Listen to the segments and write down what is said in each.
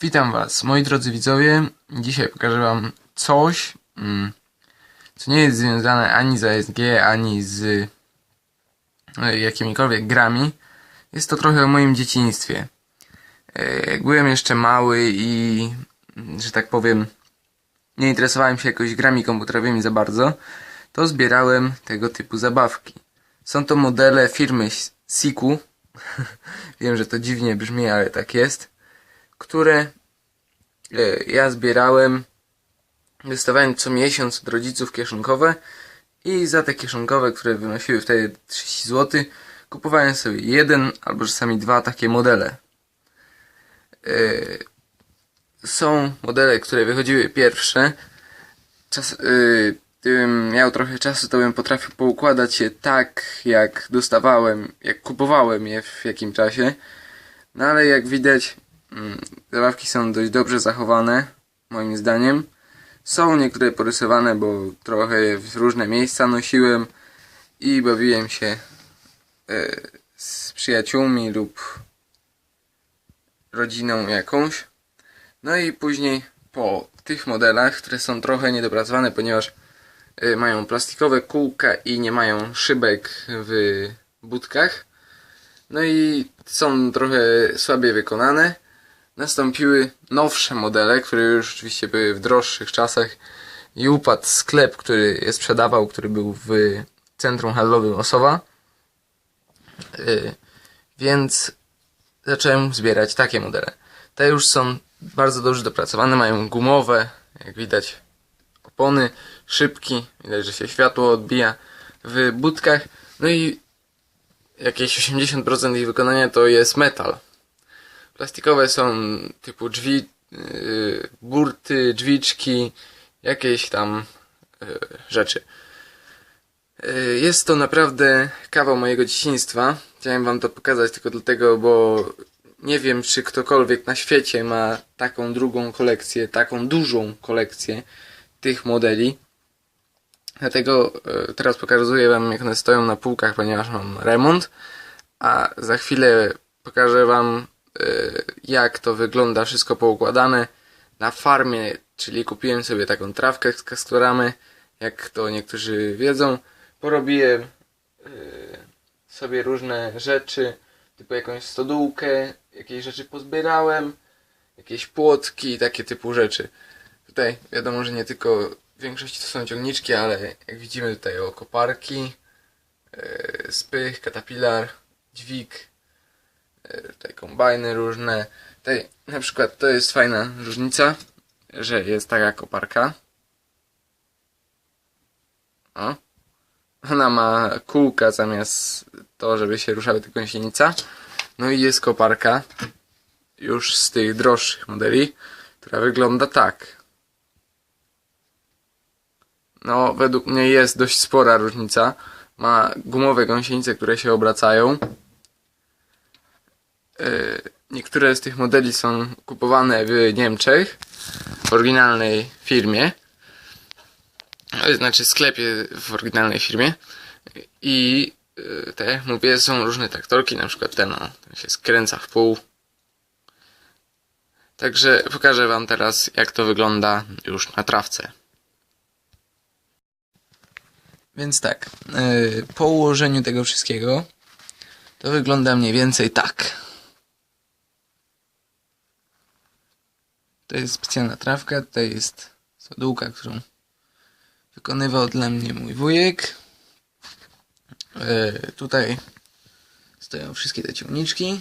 Witam Was, moi drodzy widzowie. Dzisiaj pokażę Wam coś, mm, co nie jest związane ani z ASG, ani z e, jakimikolwiek grami. Jest to trochę o moim dzieciństwie. E, Jak byłem jeszcze mały i, mm, że tak powiem, nie interesowałem się jakoś grami komputerowymi za bardzo, to zbierałem tego typu zabawki. Są to modele firmy Siku. Wiem, że to dziwnie brzmi, ale tak jest. Które e, ja zbierałem. Dostawałem co miesiąc od rodziców kieszonkowe i za te kieszonkowe, które wynosiły wtedy 30 zł, kupowałem sobie jeden albo czasami dwa takie modele. E, Są modele, które wychodziły pierwsze. Czas, y, gdybym miał trochę czasu, to bym potrafił poukładać je tak, jak dostawałem, jak kupowałem je w jakim czasie. No ale jak widać, zabawki są dość dobrze zachowane, moim zdaniem. Są niektóre porysowane, bo trochę je w różne miejsca nosiłem i bawiłem się e, z przyjaciółmi lub rodziną jakąś. No i później po tych modelach, które są trochę niedopracowane, ponieważ y, mają plastikowe kółka i nie mają szybek w budkach. No i są trochę słabiej wykonane. Nastąpiły nowsze modele, które już oczywiście były w droższych czasach i upadł sklep, który je sprzedawał, który był w centrum handlowym Osowa. Y, Więc zacząłem zbierać takie modele. Te już są bardzo dobrze dopracowane, mają gumowe, jak widać, opony, szybki, widać, że się światło odbija w budkach, no i jakieś 80% ich wykonania to jest metal. Plastikowe są typu drzwi, yy, burty, drzwiczki, jakieś tam yy, rzeczy. Yy, Jest to naprawdę kawał mojego dzieciństwa. Chciałem wam to pokazać tylko dlatego, bo nie wiem, czy ktokolwiek na świecie ma taką drugą kolekcję, taką dużą kolekcję tych modeli. Dlatego teraz pokazuję wam, jak one stoją na półkach, ponieważ mam remont. A za chwilę pokażę wam, jak to wygląda wszystko poukładane na farmie, czyli kupiłem sobie taką trawkę z kastoramy, jak to niektórzy wiedzą. Porobiłem e, sobie różne rzeczy, typu jakąś stodółkę, jakieś rzeczy pozbierałem, jakieś płotki, takie typu rzeczy. Tutaj wiadomo, że nie tylko w większości to są ciągniczki, ale jak widzimy tutaj o koparki, e, spych, katapilar, dźwig, e, tutaj kombajny różne. Tutaj na przykład to jest fajna różnica, że jest taka koparka. O. Ona ma kółka zamiast to, żeby się ruszały tylko gąsienica. No i jest koparka już z tych droższych modeli, która wygląda tak. No, według mnie jest dość spora różnica. Ma gumowe gąsienice, które się obracają. Yy, Niektóre z tych modeli są kupowane w Niemczech, w oryginalnej firmie. To znaczy sklepie w oryginalnej firmie. I tak jak mówię, są różne traktorki, na przykład ten, ten się skręca w pół. Także pokażę wam teraz, jak to wygląda już na trawce. Więc tak, po ułożeniu tego wszystkiego, to wygląda mniej więcej tak. To jest specjalna trawka, tutaj jest sodółka, którą wykonywał dla mnie mój wujek. Yy, tutaj stoją wszystkie te ciągniczki,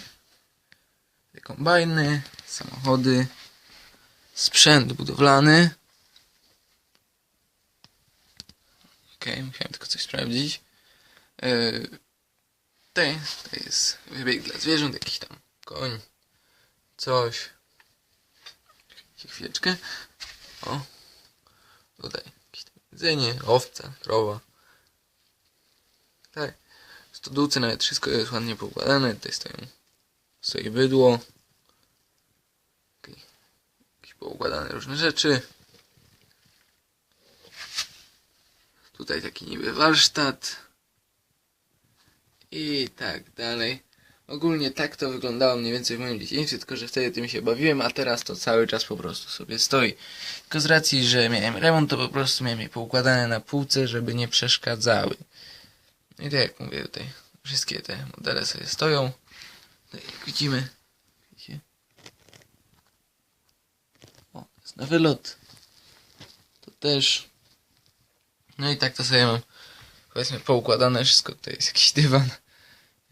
te kombajny, samochody, sprzęt budowlany. Okej, musiałem tylko coś sprawdzić. Yy, tutaj, tutaj jest wybieg dla zwierząt, jakiś tam koń, coś. Chwileczkę. O, tutaj jakieś jedzenie, owca, krowa. Tak. W stodółce nawet wszystko jest ładnie poukładane. Tutaj stoją, stoi bydło. Okej. Jakieś poukładane różne rzeczy. Tutaj taki niby warsztat. I tak dalej. Ogólnie tak to wyglądało mniej więcej w moim dzieciństwie, tylko że wtedy tym się bawiłem, a teraz to cały czas po prostu sobie stoi. Tylko z racji, że miałem remont, to po prostu miałem je poukładane na półce, żeby nie przeszkadzały. I tak jak mówię tutaj, wszystkie te modele sobie stoją. Tutaj jak widzimy? O, jest na wylot. To też. No i tak to sobie mam, powiedzmy, poukładane wszystko. Tutaj jest jakiś dywan.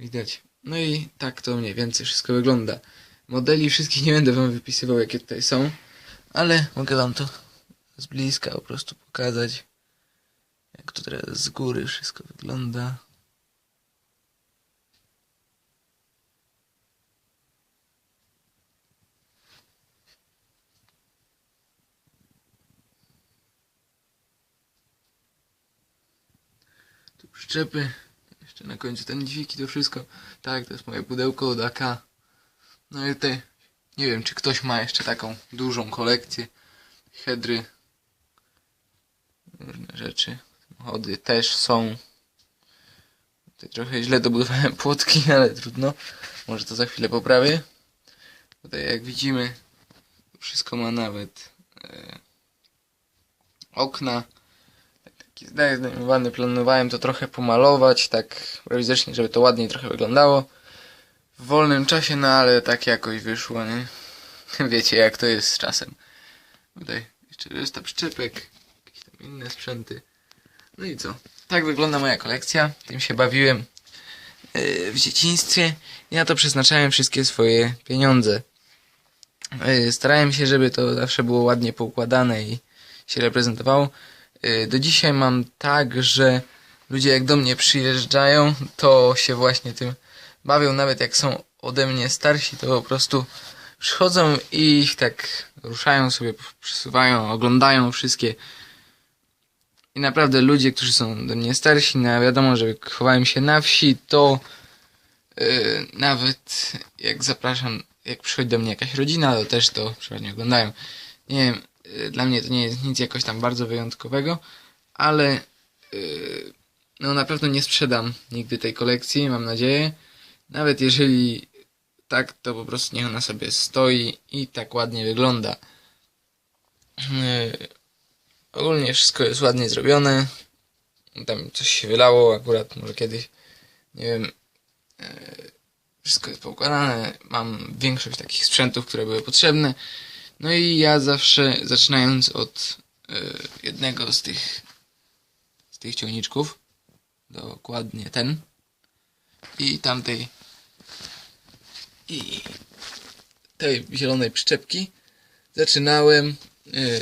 Widać. No i tak to mniej więcej wszystko wygląda. Modeli wszystkich nie będę wam wypisywał, jakie tutaj są, ale mogę wam to z bliska po prostu pokazać, jak to teraz z góry wszystko wygląda. Tu przyczepy, jeszcze na końcu ten dźwig i to wszystko. Tak, to jest moje pudełko od AK. No i tutaj, nie wiem, czy ktoś ma jeszcze taką dużą kolekcję. Hedry. Różne rzeczy. Samochody też są. Tutaj trochę źle dobudowałem płotki, ale trudno. Może to za chwilę poprawię. Tutaj jak widzimy, wszystko ma nawet e, okna. Taki zdejmowany. Planowałem to trochę pomalować, tak prowizorycznie, żeby to ładniej trochę wyglądało. W wolnym czasie, no ale tak jakoś wyszło, nie? Wiecie jak to jest z czasem. Tutaj jeszcze reszta przyczepek, jakieś tam inne sprzęty. No i co? Tak wygląda moja kolekcja. Tym się bawiłem yy, w dzieciństwie. I na to przeznaczałem wszystkie swoje pieniądze. Yy, Starałem się, żeby to zawsze było ładnie poukładane i się reprezentowało. Yy, Do dzisiaj mam tak, że ludzie jak do mnie przyjeżdżają, to się właśnie tym bawią, nawet jak są ode mnie starsi, to po prostu przychodzą i ich tak ruszają sobie, przesuwają, oglądają wszystkie. I naprawdę ludzie, którzy są ode mnie starsi, no wiadomo, że chowałem się na wsi, to yy, nawet jak zapraszam, jak przychodzi do mnie jakaś rodzina, to też to przeważnie oglądają. Nie wiem, dla mnie to nie jest nic jakoś tam bardzo wyjątkowego, ale yy, no na pewno nie sprzedam nigdy tej kolekcji, mam nadzieję. Nawet jeżeli tak, to po prostu niech ona sobie stoi i tak ładnie wygląda. Yy, ogólnie wszystko jest ładnie zrobione. Tam coś się wylało akurat, może kiedyś. Nie wiem. Wszystko jest poukładane. Mam większość takich sprzętów, które były potrzebne. No i ja zawsze, zaczynając od yy, jednego z tych z tych ciągniczków, dokładnie ten i tamtej i tej zielonej przyczepki zaczynałem yy,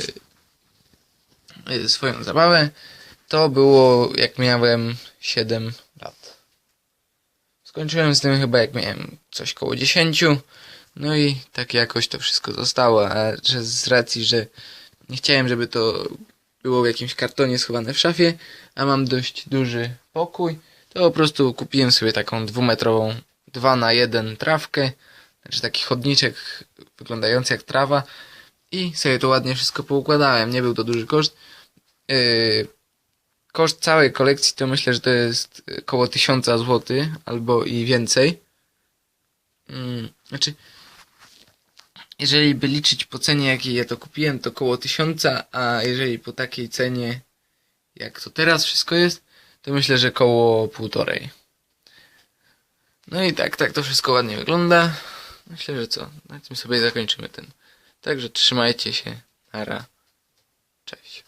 yy, swoją zabawę. To było jak miałem 7 lat. Skończyłem z tym chyba jak miałem coś koło 10. No i tak jakoś to wszystko zostało, a że z racji, że nie chciałem, żeby to było w jakimś kartonie schowane w szafie, a mam dość duży pokój, to po prostu kupiłem sobie taką dwumetrową 2 na 1 trawkę, znaczy taki chodniczek wyglądający jak trawa i sobie to ładnie wszystko poukładałem. Nie był to duży koszt. Yy, koszt całej kolekcji to myślę, że to jest około 1000 zł albo i więcej. Yy, znaczy, jeżeli by liczyć po cenie jakiej ja to kupiłem, to około 1000, a jeżeli po takiej cenie jak to teraz wszystko jest, to myślę, że koło półtorej. No i tak, tak to wszystko ładnie wygląda. Myślę, że co? Na tym sobie zakończymy ten. Także trzymajcie się. Nara. Cześć.